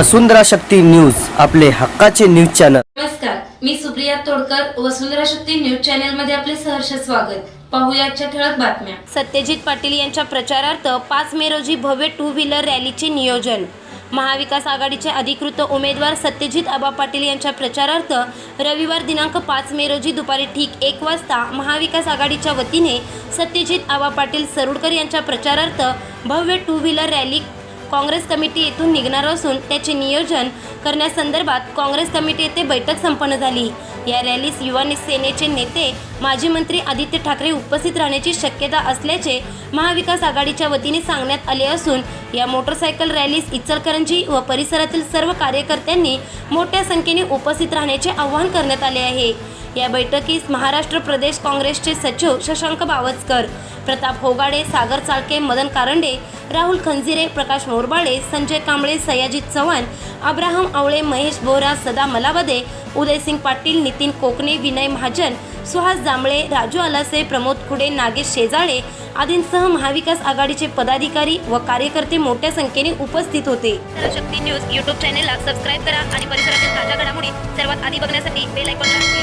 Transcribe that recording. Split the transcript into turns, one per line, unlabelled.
वसुंधरा Shakti news आपले हक्काचे news channel.
नमस्कार मी सुप्रिया तोडकर वसुंधरा शक्ती न्यूज चॅनलमध्ये आपले सहर्ष स्वागत. पाहूया आजच्या ठळक बातम्या.
सत्यजित पाटील यांच्या प्रचारार्थ पाच मे रोजी भव्य टू व्हीलर रॅलीचे नियोजन. महाविकास आघाडीचे अधिकृत उमेदवार सत्यजित आबा पाटील यांच्या प्रचारार्थ रविवार दिनांक पाच मे रोजी दुपारी ठीक एक वाजता महाविकास आघाडीच्या वतीने सत्यजित आबा पाटील सरुडकर यांच्या प्रचारार्थ भव्य two wheeler rally Congress committee येथून निघणार असून त्याचे नियोजन करण्यासंदर्भात काँग्रेस कमिटी येथे बैठक संपन्न झाली. या रॅलीस युवा सेनेचे नेते माजी मंत्री आदित्य ठाकरे उपस्थित राहण्याची शक्यता असल्याचे महाविकास आघाडीच्या वतीने सांगण्यात आले असून या मोटरसायकल रॅलीस इचलकरंजी व परिसरातील सर्व कार्यकर्त्यांनी मोठ्या संख्येने उपस्थित राहण्याचे आवाहन करण्यात आले आहे. या बैठकीस महाराष्ट्र प्रदेश काँग्रेसचे सचिव शशांक बावचकर प्रताप होगाडे सागर चाळके मदन कारंडे राहुल खंजिरे प्रकाश मोरबाळे संजय कांबळे सयाजी चव्हाण अब्राहम आवळे महेश बोरा सदा मलावदे उदयसिंग पाटील नितीन कोकणे विनय महाजन सुहास जांभळे राजू आलासे प्रमोद खुडे नागेश शेजाळे आदींसह महाविकास आघाडीचे पदाधिकारी व कार्यकर्ते मोठ्या संख्येने उपस्थित होते. शक्ती न्यूज युट्यूब चॅनेलला सबस्क्राईब करा आणि परिसरातील ताज्या घडामोडी सर्वात आधी बघण्यासाठी बेल आयकॉनला